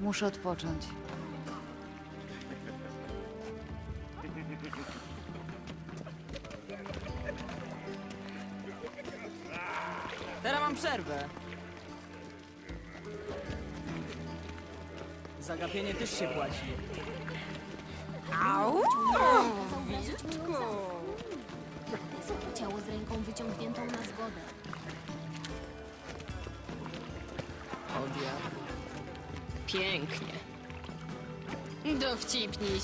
Muszę odpocząć. Teraz mam przerwę. Zagapienie też się płaci. Pięknie. Dowcipniś.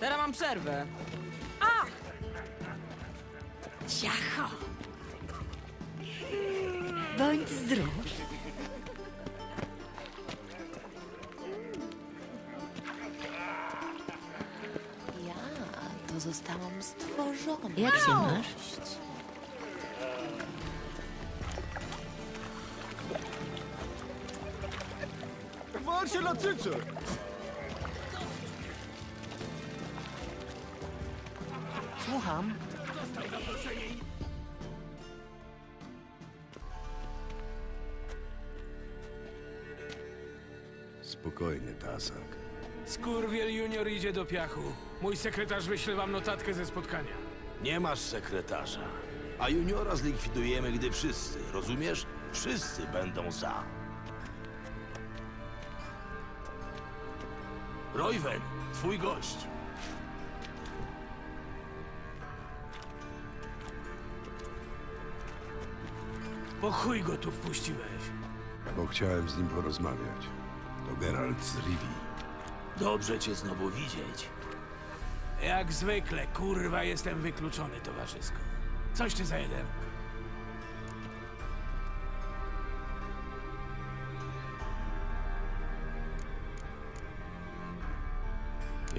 Teraz mam przerwę. Ciacho. Bądź zdrów. Ja to zostałam stworzona. Jak się masz? Na cyce! Słucham. Spokojnie, Tasak. Skurwiel Junior idzie do piachu. Mój sekretarz wyśle wam notatkę ze spotkania. Nie masz sekretarza. A juniora zlikwidujemy, gdy wszyscy, rozumiesz? Wszyscy będą za. Royven, twój gość. Po chuj go tu wpuściłeś. Bo chciałem z nim porozmawiać. To Geralt z Rivi. Dobrze cię znowu widzieć. Jak zwykle, kurwa, jestem wykluczony towarzysko. Coś ty za jeden.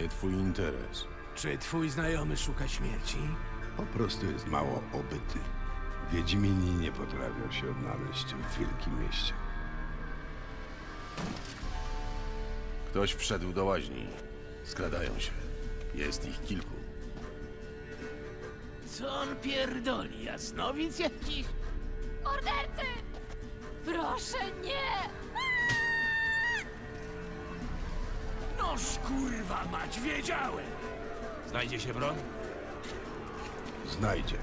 Nie twój interes. Czy twój znajomy szuka śmierci? Po prostu jest mało obyty. Wiedźmini nie potrafią się odnaleźć w wielkim mieście. Ktoś wszedł do łaźni. Skradają się. Jest ich kilku. Co on pierdoli, jasnowic jakiś? Mordercy! Proszę, nie! Noż kurwa mać, wiedziałem! Znajdzie się broń? Znajdzie.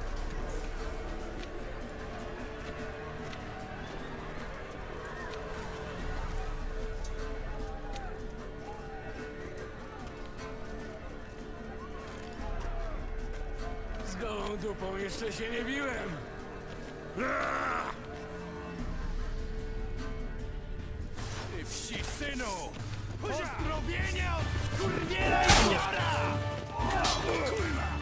Z gołą dupą jeszcze się nie biłem. Ty wsi synu! Pozdrowienia od skurwiela juniora! Kurwa!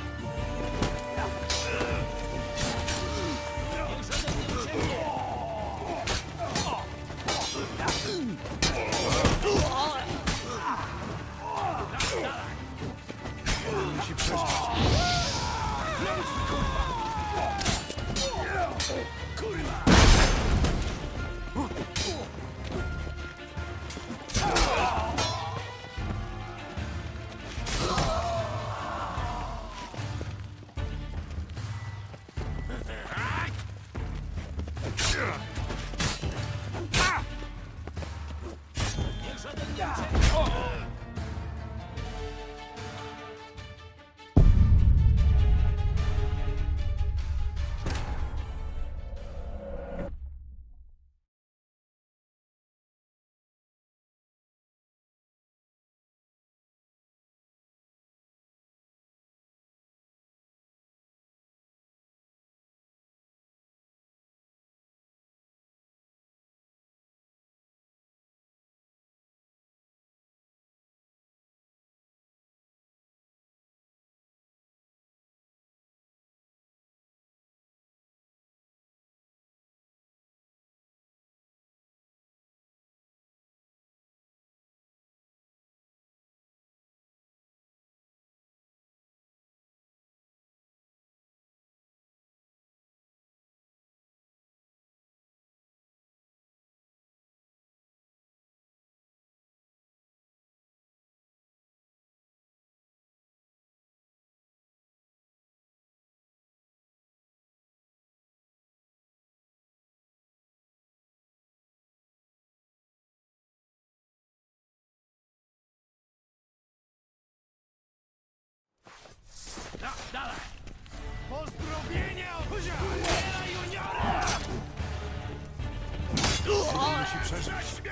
Musi przeżyć.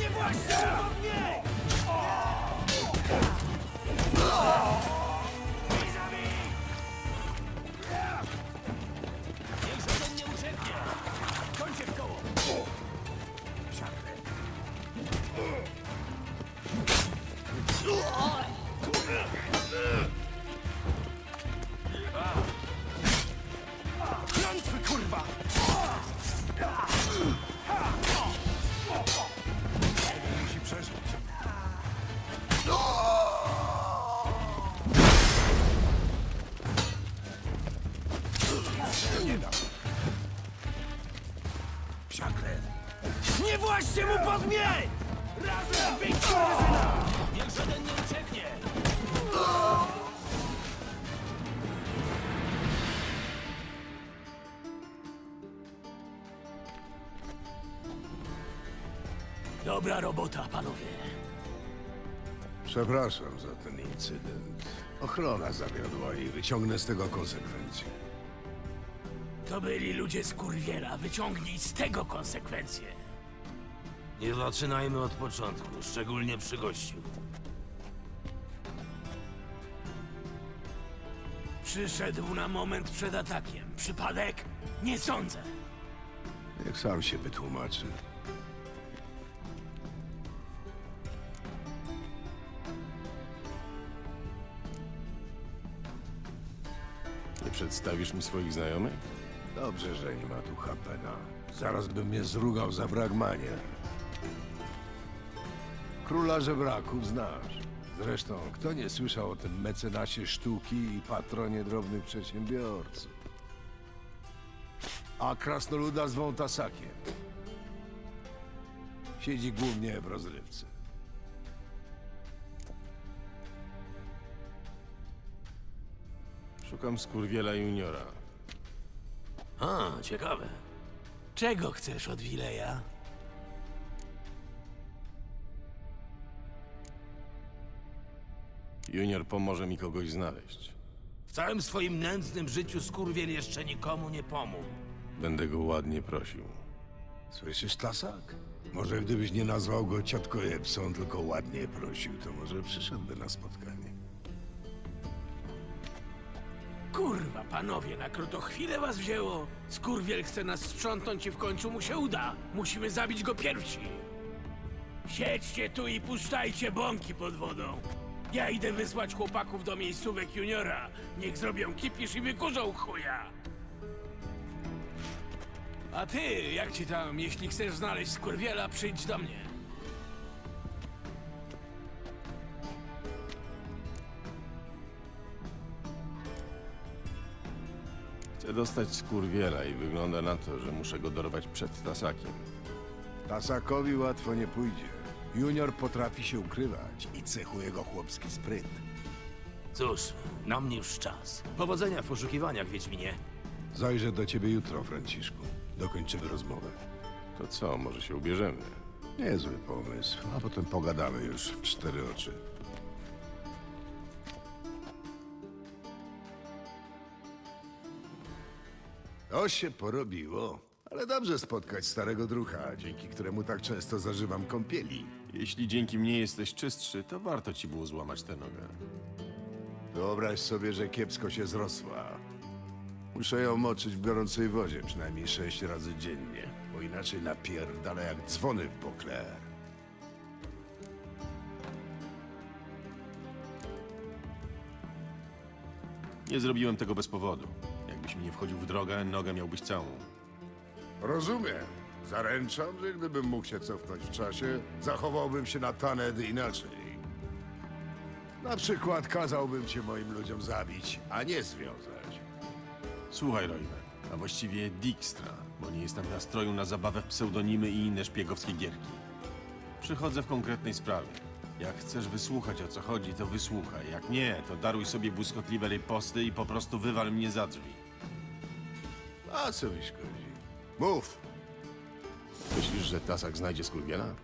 Nie właśnie Właśnie mu podmiej! Razem bić! Niech żaden nie ucieknie! Dobra robota, panowie. Przepraszam za ten incydent. Ochrona zawiodła i wyciągnę z tego konsekwencje. To byli ludzie z kurwiela. Wyciągnij z tego konsekwencje. Nie zaczynajmy od początku, szczególnie przy gościu. Przyszedł na moment przed atakiem. Przypadek? Nie sądzę. Niech sam się wytłumaczy. Nie przedstawisz mi swoich znajomych? Dobrze, że nie ma tu Hapena. Zaraz bym mnie zrugał za brak manier. Króla żebraków znasz. Zresztą, kto nie słyszał o tym mecenasie sztuki i patronie drobnych przedsiębiorców? A krasnoluda zwą Tasakiem. Siedzi głównie w rozrywce. Szukam skurwiela juniora. A, ciekawe. Czego chcesz od Wileja? Junior pomoże mi kogoś znaleźć. W całym swoim nędznym życiu skurwiel jeszcze nikomu nie pomógł. Będę go ładnie prosił. Słyszysz, Tasak? Może gdybyś nie nazwał go ciotko Epson, tylko ładnie prosił, to może przyszedłby na spotkanie. Kurwa, panowie, na krótko chwilę was wzięło. Skurwiel chce nas sprzątnąć i w końcu mu się uda. Musimy zabić go pierwsi. Siedźcie tu i puszczajcie bąki pod wodą. Ja idę wysłać chłopaków do miejscówek juniora. Niech zrobią kipisz i wykurzą chuja. A ty, jak ci tam, jeśli chcesz znaleźć skurwiela, przyjdź do mnie. Chcę dostać skurwiela i wygląda na to, że muszę go dorwać przed tasakiem. Tasakowi łatwo nie pójdzie. Junior potrafi się ukrywać i cechuje go chłopski spryt. Cóż, na mnie już czas. Powodzenia w poszukiwaniach, Wiedźminie. Zajrzę do ciebie jutro, Franciszku. Dokończymy rozmowę. To co, może się ubierzemy? Niezły pomysł, a potem pogadamy już w cztery oczy. To się porobiło, ale dobrze spotkać starego drucha, dzięki któremu tak często zażywam kąpieli. Jeśli dzięki mnie jesteś czystszy, to warto ci było złamać tę nogę. Wyobraź sobie, że kiepsko się zrosła. Muszę ją moczyć w gorącej wodzie przynajmniej sześć razy dziennie, bo inaczej napierdala jak dzwony w Bokler. Nie zrobiłem tego bez powodu. Jakbyś mi nie wchodził w drogę, nogę miałbyś całą. Rozumiem. Zaręczam, że gdybym mógł się cofnąć w czasie, zachowałbym się na Taned inaczej. Na przykład kazałbym cię moim ludziom zabić, a nie związać. Słuchaj, Royman, a właściwie Dijkstra, bo nie jestem w nastroju na zabawę w pseudonimy i inne szpiegowskie gierki. Przychodzę w konkretnej sprawie. Jak chcesz wysłuchać o co chodzi, to wysłuchaj. Jak nie, to daruj sobie błyskotliwe riposty i po prostu wywal mnie za drzwi. A co mi szkodzi? Mów! Myślisz, że Tasak znajdzie skurwiela?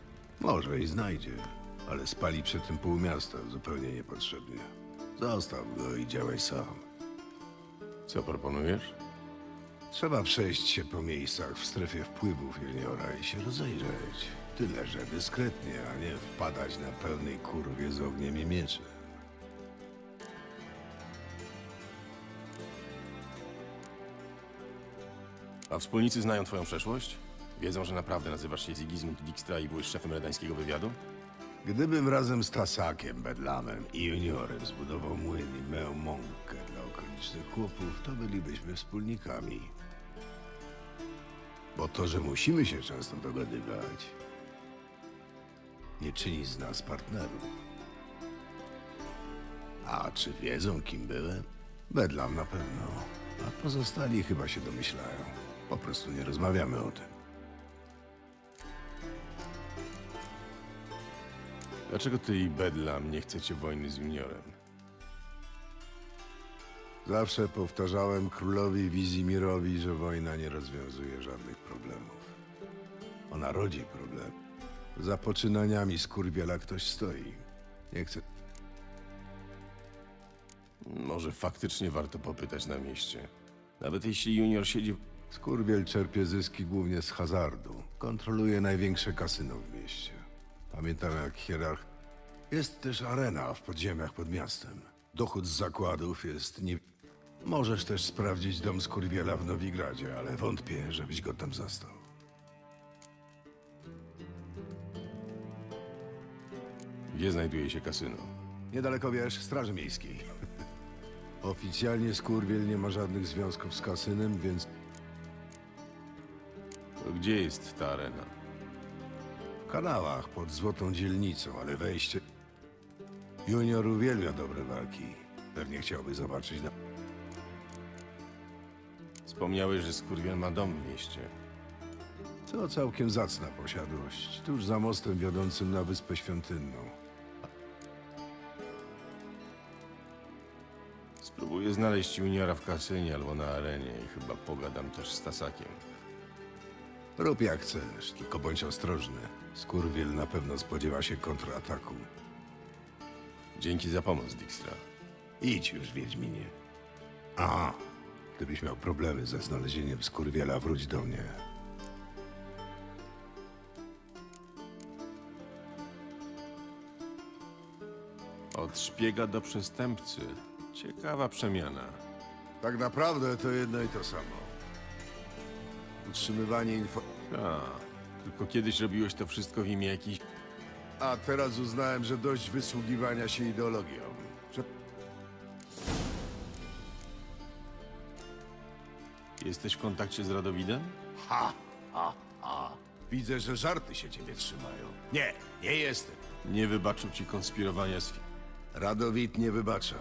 Może i znajdzie, ale spali przy tym pół miasta zupełnie niepotrzebnie. Zostaw go i działaj sam. Co proponujesz? Trzeba przejść się po miejscach w strefie wpływów juniora i się rozejrzeć. Tyle, że dyskretnie, a nie wpadać na pełnej kurwie z ogniem i mieczem. A wspólnicy znają twoją przeszłość? Wiedzą, że naprawdę nazywasz się Sigismund Dijkstra i byłeś szefem redańskiego wywiadu? Gdybym razem z Tasakiem, Bedlamem i Juniorem zbudował młyn i meł mąkę dla okolicznych chłopów, to bylibyśmy wspólnikami. Bo to, że musimy się często dogadywać, nie czyni z nas partnerów. A czy wiedzą, kim byłem? Bedlam na pewno. A pozostali chyba się domyślają. Po prostu nie rozmawiamy o tym. Dlaczego ty i Bedlam nie chcecie wojny z Juniorem? Zawsze powtarzałem królowi Wizimirowi, że wojna nie rozwiązuje żadnych problemów. Ona rodzi problem. Za poczynaniami skurwiela ktoś stoi. Nie chcę. Może faktycznie warto popytać na mieście. Nawet jeśli Junior siedzi... Skurwiel czerpie zyski głównie z hazardu. Kontroluje największe kasyno w mieście. Pamiętam jak hierarch... Jest też arena w podziemiach pod miastem. Dochód z zakładów jest nie... Możesz też sprawdzić dom Skurwiela w Nowigradzie, ale wątpię, żebyś go tam zastał. Gdzie znajduje się kasyno? Niedaleko wiesz, Straży Miejskiej. Oficjalnie Skurwiel nie ma żadnych związków z kasynem, więc To gdzie jest ta arena? Kanałach pod Złotą Dzielnicą, ale wejście... Junior uwielbia dobre walki. Pewnie chciałby zobaczyć na... Wspomniałeś, że Skurwiel ma dom w mieście. To całkiem zacna posiadłość, tuż za mostem wiodącym na Wyspę Świątynną. Spróbuję znaleźć Juniora w kasynie albo na arenie i chyba pogadam też z Tasakiem. Rób jak chcesz, tylko bądź ostrożny. Skurwiel na pewno spodziewa się kontrataku. Dzięki za pomoc, Dijkstra. Idź już, Wiedźminie. A, gdybyś miał problemy ze znalezieniem Skurwiela, wróć do mnie. Od szpiega do przestępcy. Ciekawa przemiana. Tak naprawdę to jedno i to samo. Utrzymywanie info... A, tylko kiedyś robiłeś to wszystko w imię jakiejś... A teraz uznałem, że dość wysługiwania się ideologią. Że... Jesteś w kontakcie z Radowidem? Ha, ha, ha. Widzę, że żarty się ciebie trzymają. Nie, nie jestem. Nie wybaczył ci konspirowania z... fi- Radowit nie wybacza.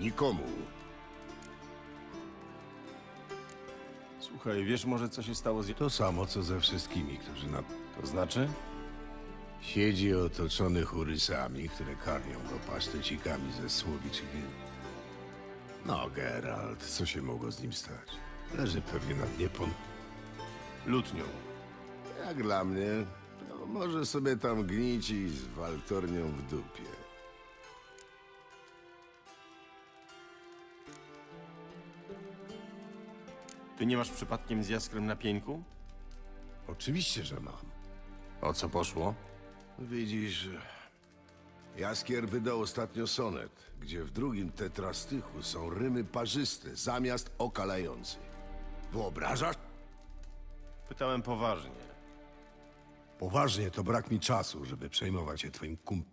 Nikomu. Słuchaj, wiesz może co się stało z... To samo, co ze wszystkimi, którzy na... To znaczy? Siedzi otoczony churysami, które karmią go pasztecikami ze słowiczych. No, Geralt, co się mogło z nim stać? Leży pewnie na dnie pon... Lutnią. Jak dla mnie, to może sobie tam gnić i z waltornią w dupie. Ty nie masz przypadkiem z Jaskrem na pieńku? Oczywiście, że mam. O co poszło? Widzisz, Jaskier wydał ostatnio sonet, gdzie w drugim tetrastychu są rymy parzyste zamiast okalających. Wyobrażasz? Pytałem poważnie. Poważnie, to brak mi czasu, żeby przejmować się twoim kum...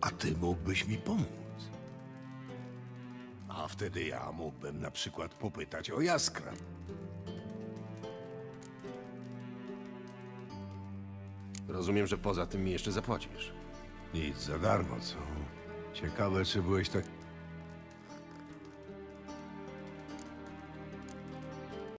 A ty mógłbyś mi pomóc. A wtedy ja mógłbym na przykład popytać o Jaskra. Rozumiem, że poza tym mi jeszcze zapłacisz. Nic za darmo, co? Ciekawe, czy byłeś tak...